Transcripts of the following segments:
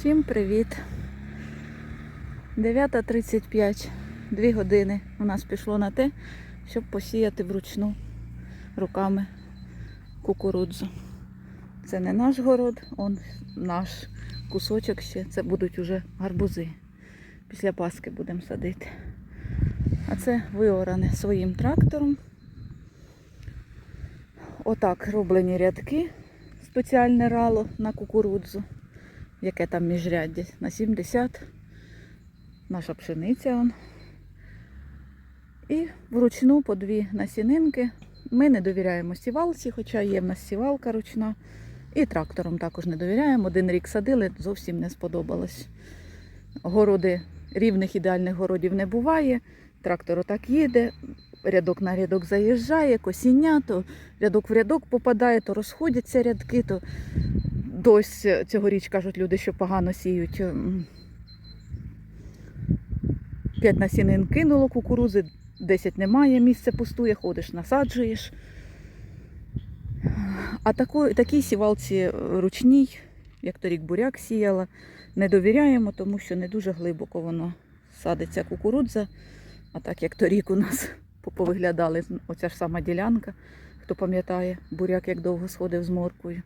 Всім привіт! 9.35, дві години у нас пішло на те, щоб посіяти вручну руками кукурудзу. Це не наш город, он наш кусочок ще. Це будуть уже гарбузи. Після Паски будемо садити. А це виоране своїм трактором. Отак роблені рядки, спеціальне рало на кукурудзу яке там міжряддя на 70. Наша пшениця. Он. І вручну по дві насінинки. Ми не довіряємо сівалці, хоча є в нас сівалка ручна. І трактором також не довіряємо. Один рік садили, зовсім не сподобалось. Городи, рівних ідеальних городів не буває. Трактор отак їде, рядок на рядок заїжджає, косіння, то рядок в рядок попадає, то розходяться рядки, то дось цьогоріч кажуть люди, що погано сіють. П'ять насінин кинуло кукурузи, 10 немає, місце пустує, ходиш, насаджуєш. А такої, такій сівалці ручній, як торік буряк сіяла, не довіряємо, тому що не дуже глибоко воно садиться кукурудза. А так як торік у нас повиглядали, оця ж сама ділянка, хто пам'ятає, буряк як довго сходив з морквою.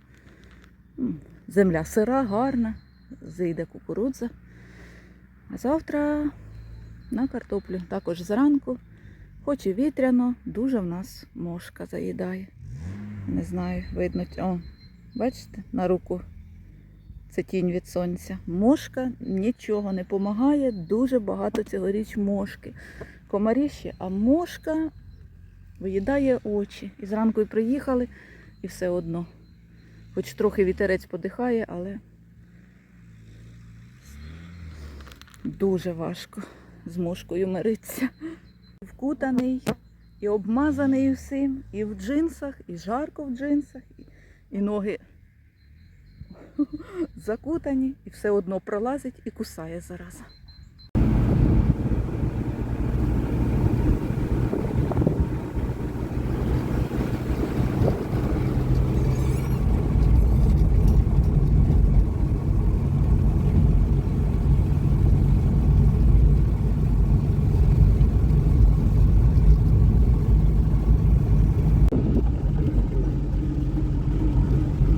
Земля сира, гарна, зійде кукурудза. А завтра на картоплю. Також зранку, хоч і вітряно, дуже в нас мошка заїдає. Не знаю, видно. О, бачите, на руку це тінь від сонця. Мошка нічого не допомагає, дуже багато цьогоріч мошки. Комарі ще, а мошка виїдає очі. І зранку і приїхали, і все одно. Хоч трохи вітерець подихає, але дуже важко з мошкою миритися. Вкутаний і обмазаний всім, і в джинсах, і жарко в джинсах, і, ноги закутані, і все одно пролазить і кусає зараза.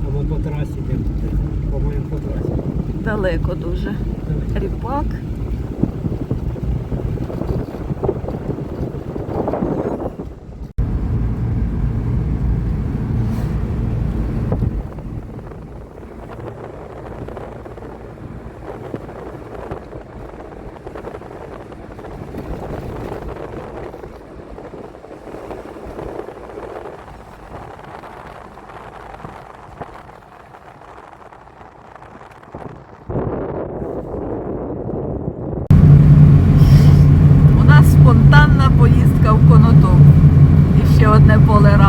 Або по трасі, де по-моєму, по трасі. Далеко дуже. Ріпак. У нас спонтанна поїздка в Конотоп. І ще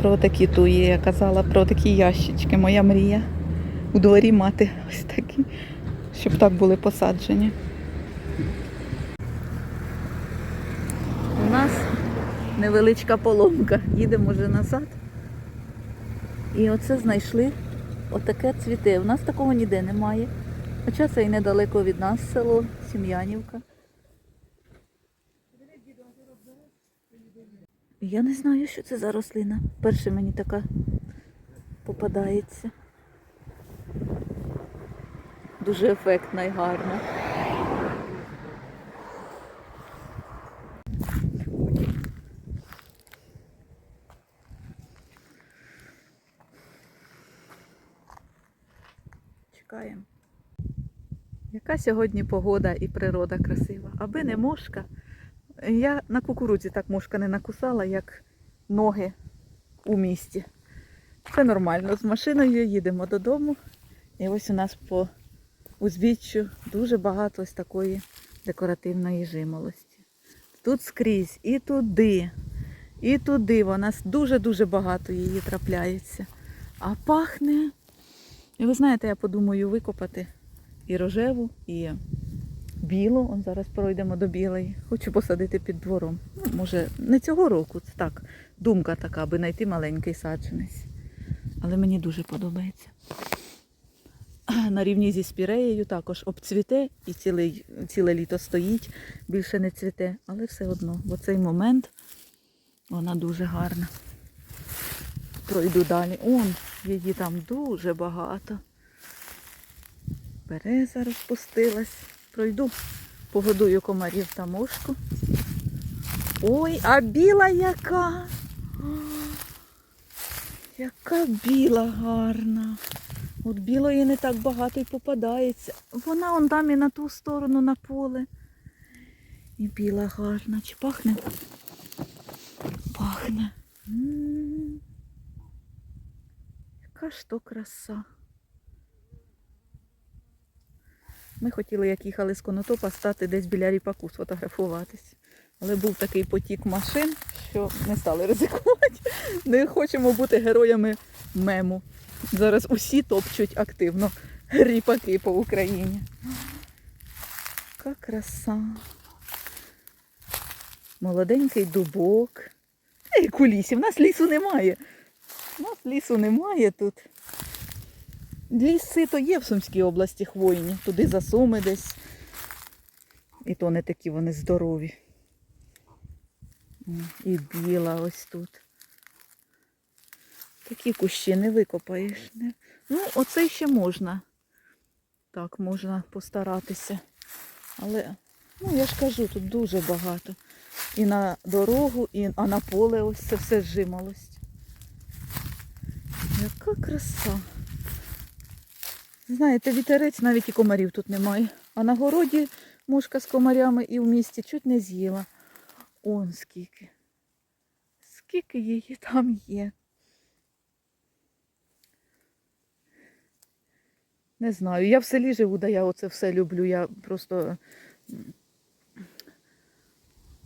про такі туї я казала, про такі ящички. Моя мрія у дворі мати ось такі, щоб так були посаджені. У нас невеличка поломка. Їдемо вже назад. І оце знайшли отаке цвіте. У нас такого ніде немає. Хоча це і недалеко від нас село Сім'янівка. Я не знаю, що це за рослина. Перше мені така попадається. Дуже ефектна і гарна. Чекаємо. Яка сьогодні погода і природа красива. Аби не мошка. Я на кукурудзі так мошка не накусала, як ноги у місті. Це нормально. З машиною їдемо додому. І ось у нас по узбіччю дуже багато ось такої декоративної жимолості. Тут скрізь, і туди, і туди. Вона дуже-дуже багато її трапляється. А пахне. І ви знаєте, я подумаю викопати і рожеву, і білу. Он зараз пройдемо до білої. Хочу посадити під двором. Ну, може, не цього року, це так, думка така, аби знайти маленький саджанець. Але мені дуже подобається. На рівні зі спіреєю також обцвіте і цілий, ціле літо стоїть, більше не цвіте, але все одно в оцей момент вона дуже гарна. Пройду далі. Он, її там дуже багато. Береза розпустилась. Пройду, погодую комарів та мошку. Ой, а біла яка! Яка біла гарна. От білої не так багато й попадається. Вона он там і на ту сторону на поле. І біла гарна. Чи пахне? Пахне. М. Яка ж то краса. Ми хотіли, як їхали з Конотопа, стати десь біля ріпаку сфотографуватись. Але був такий потік машин, що не стали ризикувати. Не хочемо бути героями мему. Зараз усі топчуть активно ріпаки по Україні. Яка краса. Молоденький дубок. Ей, кулісі, в нас лісу немає. У нас лісу немає тут. Ліси то є в Сумській області хвойні, туди за Суми десь. І то не такі вони здорові. І біла ось тут. Такі кущі не викопаєш. Ну, оцей ще можна. Так, можна постаратися. Але, ну я ж кажу, тут дуже багато. І на дорогу, і, а на поле ось це все зжималось. Яка краса. Знаєте, вітерець навіть і комарів тут немає. А на городі мушка з комарями і в місті чуть не з'їла. Он скільки. Скільки її там є. Не знаю. Я в селі живу, да я оце все люблю. Я просто.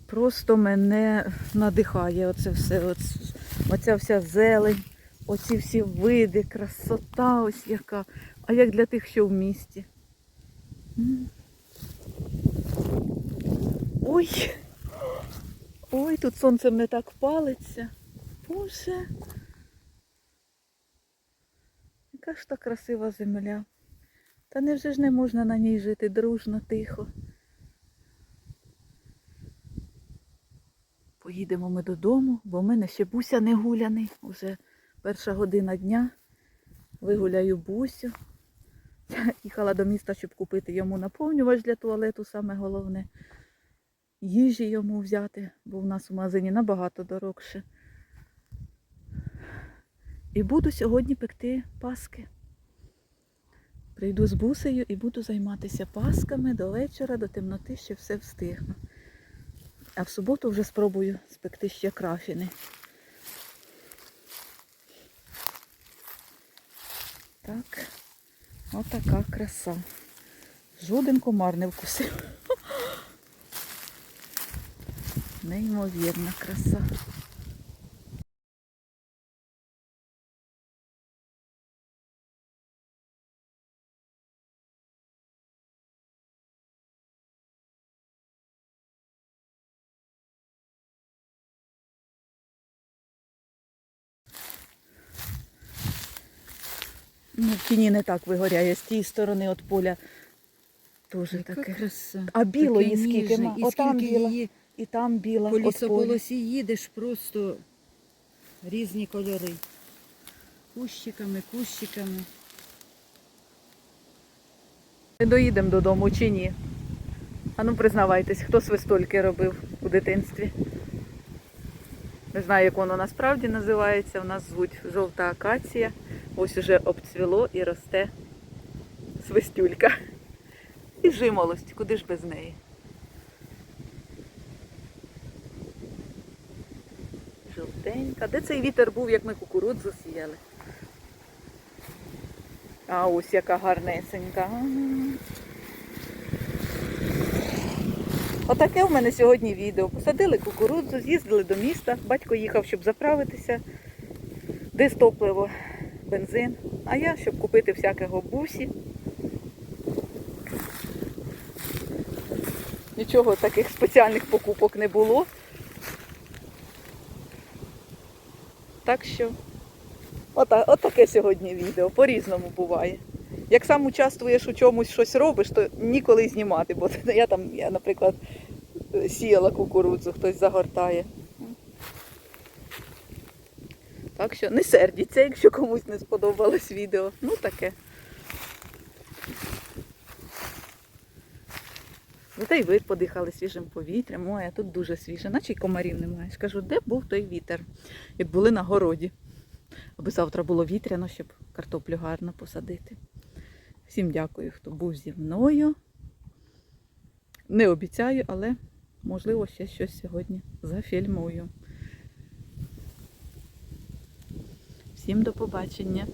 Просто мене надихає оце все. Оц, оця вся зелень, оці всі види, красота ось яка. А як для тих, що в місті. Ой. Ой, тут сонце не так палиться. Боже. Яка ж та красива земля. Та невже ж не можна на ній жити дружно, тихо. Поїдемо ми додому, бо в мене ще буся не гуляний. Уже перша година дня. Вигуляю бусю. Я їхала до міста, щоб купити йому наповнювач для туалету, саме головне. Їжі йому взяти, бо в нас у магазині набагато дорогше. І буду сьогодні пекти паски. Прийду з бусею і буду займатися пасками до вечора, до темноти, ще все встигну. А в суботу вже спробую спекти ще крафіни. Так, отака краса. Жоден комар не вкусив. Неймовірна краса. Ну, в тіні не так вигоряє, з тієї сторони від поля теж таке. краса. А білої Таке скільки ніжне. ма? І Отам скільки біла. її І там біла. По от лісополосі їдеш просто різні кольори. Кущиками, кущиками. Ми доїдемо додому чи ні? А ну признавайтесь, хто свистольки робив у дитинстві? Не знаю, як воно насправді називається. У нас звуть жовта акація. Ось уже обцвіло і росте свистюлька. І жимолость, куди ж без неї? Жовтенька. Де цей вітер був, як ми кукурудзу сіяли? А ось яка гарнесенька. Отаке в мене сьогодні відео. Посадили кукурудзу, з'їздили до міста. Батько їхав, щоб заправитися. Десь топливо, бензин. А я, щоб купити всякого бусі. Нічого таких спеціальних покупок не було. Так що Ота, отаке сьогодні відео. По-різному буває. Як сам участвуєш у чомусь щось робиш, то ніколи знімати, бо я там, я, наприклад, сіяла кукурудзу, хтось загортає. Так що не сердіться, якщо комусь не сподобалось відео. Ну таке. Зате й ви подихали свіжим повітрям. Ой, а тут дуже свіже, наче й комарів немає. Скажу, де був той вітер, як були на городі аби завтра було вітряно, щоб картоплю гарно посадити. Всім дякую, хто був зі мною. Не обіцяю, але можливо ще щось сьогодні зафільмую. Всім до побачення.